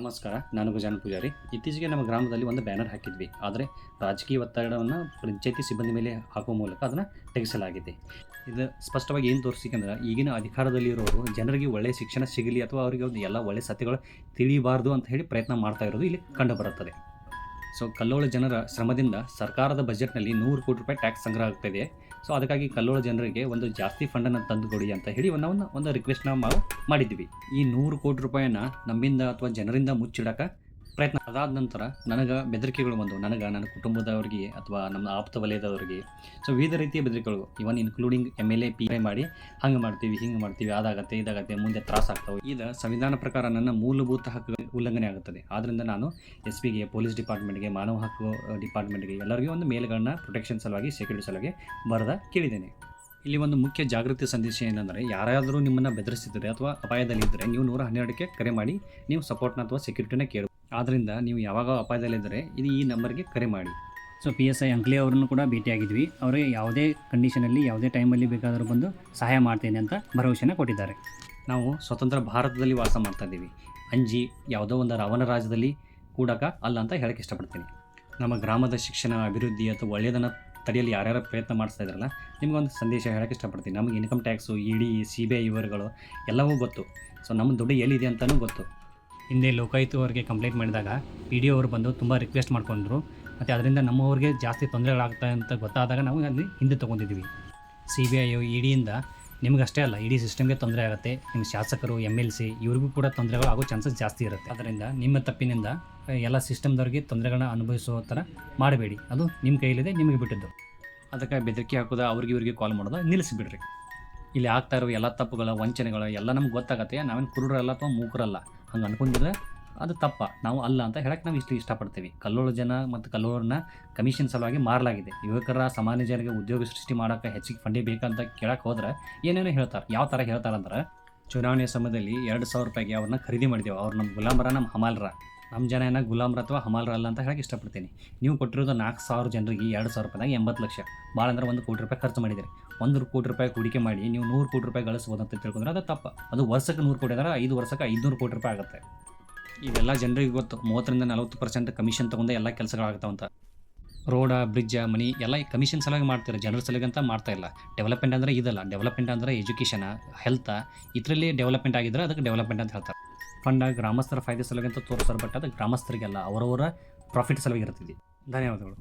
ನಮಸ್ಕಾರ, ನಾನು ಗಜಾನ ಪೂಜಾರಿ. ಇತ್ತೀಚೆಗೆ ನಮ್ಮ ಗ್ರಾಮದಲ್ಲಿ ಒಂದು ಬ್ಯಾನರ್ ಹಾಕಿದ್ವಿ. ಆದರೆ ರಾಜಕೀಯ ಒತ್ತಡವನ್ನು ಪಂಚಾಯತಿ ಸಿಬ್ಬಂದಿ ಮೇಲೆ ಹಾಕುವ ಮೂಲಕ ಅದನ್ನು ತೆಗೆಸಲಾಗಿದೆ. ಇದು ಸ್ಪಷ್ಟವಾಗಿ ಏನು ತೋರಿಸಿಕಂದ್ರೆ ಈಗಿನ ಅಧಿಕಾರದಲ್ಲಿರೋರು ಜನರಿಗೆ ಒಳ್ಳೆಯ ಶಿಕ್ಷಣ ಸಿಗಲಿ ಅಥವಾ ಅವರಿಗೆ ಒಂದು ಎಲ್ಲ ಒಳ್ಳೆಯ ಸತ್ಯಗಳು ತಿಳಿಬಾರ್ದು ಅಂತ ಹೇಳಿ ಪ್ರಯತ್ನ ಮಾಡ್ತಾ ಇರೋದು ಇಲ್ಲಿ ಕಂಡು ಬರುತ್ತದೆ ಸೊ ಕಲ್ಲೋಳ ಜನರ ಶ್ರಮದಿಂದ ಸರ್ಕಾರದ ಬಜೆಟ್ನಲ್ಲಿ ನೂರು ಕೋಟಿ ರೂಪಾಯಿ ಟ್ಯಾಕ್ಸ್ ಸಂಗ್ರಹ ಆಗ್ತಾಯಿದೆ ಸೊ ಅದಕ್ಕಾಗಿ ಕಲ್ಲೋಳ ಜನರಿಗೆ ಒಂದು ಜಾಸ್ತಿ ಫಂಡನ್ನು ತಂದುಕೊಡಿ ಅಂತ ಹೇಳಿ ಒಂದು- ಒಂದು ರಿಕ್ವೆಸ್ಟ್ನ ನಾವು ಮಾಡಿದ್ವಿ ಈ ನೂರು ಕೋಟಿ ರೂಪಾಯಿನ ನಮ್ಮಿಂದ ಅಥವಾ ಜನರಿಂದ ಮುಚ್ಚಿಡಕ್ಕೆ ಪ್ರಯತ್ನ ಅದಾದ ನಂತರ ನನಗೆ ಬೆದರಿಕೆಗಳು ಬಂದವು. ನನಗೆ ನನ್ನ ಕುಟುಂಬದವರಿಗೆ ಅಥವಾ ನಮ್ಮ ಆಪ್ತ ವಲಯದವರಿಗೆ. ಸೊ ವಿವಿಧ ರೀತಿಯ ಬೆದರಿಕೆಗಳು. Even including M L A P ಮಾಡಿ ಹಂಗೆ ಮಾಡ್ತೀವಿ, ಹಿಂಗೆ ಮಾಡ್ತೀವಿ, ಅದಾಗತ್ತೆ, ಇದಾಗತ್ತೆ, ಮುಂದೆ ತ್ರಾಸಾಗ್ತವೆ ಈಗ ಸಂವಿಧಾನ ಪ್ರಕಾರ ನನ್ನ ಮೂಲಭೂತ ಹಕ್ಕು ಉಲ್ಲಂಘನೆ ಆಗುತ್ತದೆ. ಆದ್ದರಿಂದ ನಾನು ಎಸ್ ಪಿಗೆ ಪೊಲೀಸ್ ಡಿಪಾರ್ಟ್ಮೆಂಟ್ಗೆ ಮಾನವ ಹಕ್ಕು ಡಿಪಾರ್ಟ್ಮೆಂಟ್ಗೆ ಎಲ್ಲರಿಗೂ ಒಂದು ಮೇಲ್ಗಳನ್ನ ಪ್ರೊಟೆಕ್ಷನ್ ಸಲುವಾಗಿ ಸೆಕ್ಯೂರಿಟಿ ಸಲುವಾಗಿ ಬರೆದ ಕೇಳಿದ್ದೇನೆ. ಇಲ್ಲಿ ಒಂದು ಮುಖ್ಯ ಜಾಗೃತಿ ಸಂದೇಶ ಏನಂದರೆ, ಯಾರಾದರೂ ನಿಮ್ಮನ್ನು ಬೆದರಿಸಿದರೆ ಅಥವಾ ಅಪಾಯದಲ್ಲಿದ್ದರೆ ನೀವು ನೂರ ಹನ್ನೆರಡಕ್ಕೆ ಕರೆ ಮಾಡಿ, ನೀವು ಸಪೋರ್ಟ್ನ ಅಥವಾ ಸೆಕ್ಯೂರಿಟಿನ ಕೇಳಿ ಆದ್ದರಿಂದ ನೀವು ಯಾವಾಗ ಅಪಾಯದಲ್ಲಿದ್ದರೆ ಇದು ಈ ನಂಬರ್ಗೆ ಕರೆ ಮಾಡಿ. ಸೊ ಪಿ ಎಸ್ ಐ ಅಂಕ್ಲಿ ಅವರನ್ನು ಕೂಡ ಭೇಟಿಯಾಗಿದ್ವಿ. ಅವರಿಗೆ ಯಾವುದೇ ಕಂಡೀಷನಲ್ಲಿ ಯಾವುದೇ ಟೈಮಲ್ಲಿ ಬೇಕಾದರೂ ಬಂದು ಸಹಾಯ ಮಾಡ್ತೇನೆ ಅಂತ ಭರವಸೆನ ಕೊಟ್ಟಿದ್ದಾರೆ. ನಾವು ಸ್ವತಂತ್ರ ಭಾರತದಲ್ಲಿ ವಾಸ ಮಾಡ್ತಾ ಇದ್ದೀವಿ. ಅಂಜಿ ಯಾವುದೋ ಒಂದು ರಾವಣ ರಾಜ್ಯದಲ್ಲಿ ಕೂಡಕ ಅಲ್ಲ ಅಂತ ಹೇಳಕ್ಕೆ ಇಷ್ಟಪಡ್ತೀನಿ. ನಮ್ಮ ಗ್ರಾಮದ ಶಿಕ್ಷಣ, ಅಭಿವೃದ್ಧಿ ಅಥವಾ ಒಳ್ಳೆಯದನ್ನು ತಡೆಯಲು ಯಾರ್ಯಾರು ಪ್ರಯತ್ನ ಮಾಡ್ತಾ ಇದ್ದಾರಲ್ಲ ನಿಮಗೊಂದು ಸಂದೇಶ ಹೇಳಕ್ಕೆ ಇಷ್ಟಪಡ್ತೀನಿ. ನಮಗೆ income tax E D C B I ಇವರುಗಳು ಎಲ್ಲವೂ ಗೊತ್ತು. ಸೊ, ನಮ್ಮ ದುಡ್ಡು ಎಲ್ಲಿದೆ ಅಂತಲೂ ಗೊತ್ತು. ಹಿಂದೆ ಲೋಕಾಯುಕ್ತ ಅವರಿಗೆ ಕಂಪ್ಲೇಂಟ್ ಮಾಡಿದಾಗ ಪಿ ಡಿ ಅವರು ಬಂದು ತುಂಬ ರಿಕ್ವೆಸ್ಟ್ ಮಾಡಿಕೊಂಡ್ರು. ಮತ್ತು ಅದರಿಂದ ನಮ್ಮವ್ರಿಗೆ ಜಾಸ್ತಿ ತೊಂದರೆಗಳಾಗ್ತವೆ ಅಂತ ಗೊತ್ತಾದಾಗ ನಾವು ಅಲ್ಲಿ ಹಿಂದೆ ತೊಗೊಂಡಿದ್ದೀವಿ ಸಿ ಬಿ ಐ ಇ ಡಿಯಿಂದ ನಿಮಗಷ್ಟೇ ಅಲ್ಲ ಇಡೀ ಸಿಸ್ಟಮ್ಗೆ ತೊಂದರೆ ಆಗುತ್ತೆ. ನಿಮ್ಮ ಶಾಸಕರು ಎಂ ಎಲ್ ಸಿ ಇವ್ರಿಗೂ ಕೂಡ ತೊಂದರೆಗಳು ಆಗೋ ಚಾನ್ಸಸ್ ಜಾಸ್ತಿ ಇರುತ್ತೆ. ಅದರಿಂದ ನಿಮ್ಮ ತಪ್ಪಿನಿಂದ ಎಲ್ಲ ಸಿಸ್ಟಮ್ದವ್ರಿಗೆ ತೊಂದರೆಗಳನ್ನ ಅನುಭವಿಸೋ ಥರ ಮಾಡಬೇಡಿ. ಅದು ನಿಮ್ಮ ಕೈಯಲ್ಲಿದೆ, ನಿಮಗೆ ಬಿಟ್ಟಿದ್ದು. ಅದಕ್ಕೆ ಬೆದರಿಕೆ ಹಾಕೋದು ಅವ್ರಿಗೆ ಇವ್ರಿಗೆ ಕಾಲ್ ಮಾಡೋದು ನಿಲ್ಲಿಸಿಬಿಡ್ರಿ. ಇಲ್ಲಿ ಆಗ್ತಾ ಇರೋ ಎಲ್ಲ ತಪ್ಪುಗಳ, ವಂಚನೆಗಳು ಎಲ್ಲ ನಮ್ಗೆ ಗೊತ್ತಾಗತ್ತೆ. ನಾವೇನು ಕುರುಡರಲ್ಲ ಅಥವಾ ಮೂಕರಲ್ಲ. ಹಂಗೆ ಅನ್ಕೊಂಡಿದ್ರೆ ಅದು ತಪ್ಪ. ನಾವು ಅಲ್ಲ ಅಂತ ಹೇಳಕ್ಕೆ ನಾವು ಇಷ್ಟು ಇಷ್ಟಪಡ್ತೀವಿ. ಕಲ್ಲೋಳು ಜನ ಮತ್ತು ಕಲ್ಲೋಳನ್ನ ಕಮಿಷನ್ ಸಲುವಾಗಿ ಮಾರಲಾಗಿದೆ. ಯುವಕರ, ಸಾಮಾನ್ಯ ಜನರಿಗೆ ಉದ್ಯೋಗ ಸೃಷ್ಟಿ ಮಾಡೋಕ್ಕೆ ಹೆಚ್ಚಿಗೆ ಫಂಡಿ ಬೇಕಂತ ಕೇಳಕ್ಕೆ ಹೋದ್ರೆ ಏನೇನೋ ಹೇಳ್ತಾರೆ. ಯಾವ ಥರ ಹೇಳ್ತಾರಂದ್ರೆ ಚುನಾವಣೆ ಸಮಯದಲ್ಲಿ ಎರಡು ಸಾವಿರ ರೂಪಾಯಿಗೆ ಅವ್ರನ್ನ ಖರೀದಿ ಮಾಡಿದೆವು. ಅವ್ರು ನಮ್ಮ ಗುಲಾಮರ, ನಮ್ಮ ಹಮಾಲ್ರ. ನಮ್ಮ ಜನ ಏನ ಗುಲಾಮ್ರ ಅಥವಾ ಹಮಾಲ್ರ ಅಲ್ಲ ಅಂತ ಹೇಳಕ್ಕೆ ಇಷ್ಟಪಡ್ತೀನಿ. ನೀವು ಕೊಟ್ಟಿರೋದು ನಾಲ್ಕು ಸಾವಿರ ಜನರಿಗೆ ಎರಡು ಸಾವಿರ ರೂಪಾಯಿದಾಗ ಎಂಬತ್ತು ಲಕ್ಷ. ಭಾಳ ಅಂದ್ರೆ ಒಂದು ಕೋಟಿ ರೂಪಾಯಿ ಖರ್ಚು ಮಾಡಿದ್ದೀರಿ. ಒಂದು ಕೋಟಿ ರೂಪಾಯಿ ಹೂಡಿಕೆ ಮಾಡಿ ನೀವು ನೂರು ಕೋಟಿ ರೂಪಾಯಿ ಗಳಿಸ್ಬೋದು ಅಂತ ತಿಳ್ಕೊಂಡ್ರೆ ಅದು ತಪ್ಪ. ಅದು ವರ್ಷಕ್ಕೆ ನೂರು ಕೋಟಿ ಅಂದ್ರೆ ಐದು ವರ್ಷಕ್ಕೆ ಐದುನೂರು ಕೋಟಿ ರೂಪಾಯಿ ಆಗುತ್ತೆ. ಇವೆಲ್ಲ ಜನರಿಗೆ ಗೊತ್ತು. ಮೂವತ್ತರಿಂದ ನಲವತ್ತು ಪರ್ಸೆಂಟ್ ಕಮಿಷನ್ ತೊಗೊಂಡೆ ಎಲ್ಲ ಕೆಲಸಗಳಾಗ್ತಾವಂತ. ರೋಡ ಬ್ರಿಡ್ಜ ಮನಿ ಎಲ್ಲ ಕಮಿಷನ್ ಸಲುವಾಗಿ ಮಾಡ್ತಾರೆ. ಜನರ ಸಲುವಾಗಿ ಅಂತ ಮಾಡ್ತಾ ಇಲ್ಲ. ಡೆವಲಪ್ಮೆಂಟ್ ಅಂದರೆ ಇದಲ್ಲ. ಡೆವಲಪ್ಮೆಂಟ್ ಅಂದರೆ ಎಜುಕೇಷನ್ ಹೆಲ್ತ್ ಇದರಲ್ಲಿ ಡೆವಲಪ್ಮೆಂಟ್ ಆಗಿದ್ರೆ ಅದಕ್ಕೆ ಡೆವಲಪ್ಮೆಂಟ್ ಅಂತ ಹೇಳ್ತಾರೆ. ಫಂಡ ಗ್ರಾಮಸ್ಥರ ಫಾಯ್ದೆ ಸಲುವಾಗಿ ಅಂತ ತೋರಿಸ್ತಾರೆ ಬಟ್ ಅದು ಗ್ರಾಮಸ್ಥರಿಗೆಲ್ಲ ಅವರವರ ಪ್ರಾಫಿಟ್ ಸಲುವಾಗಿ ಧನ್ಯವಾದಗಳು.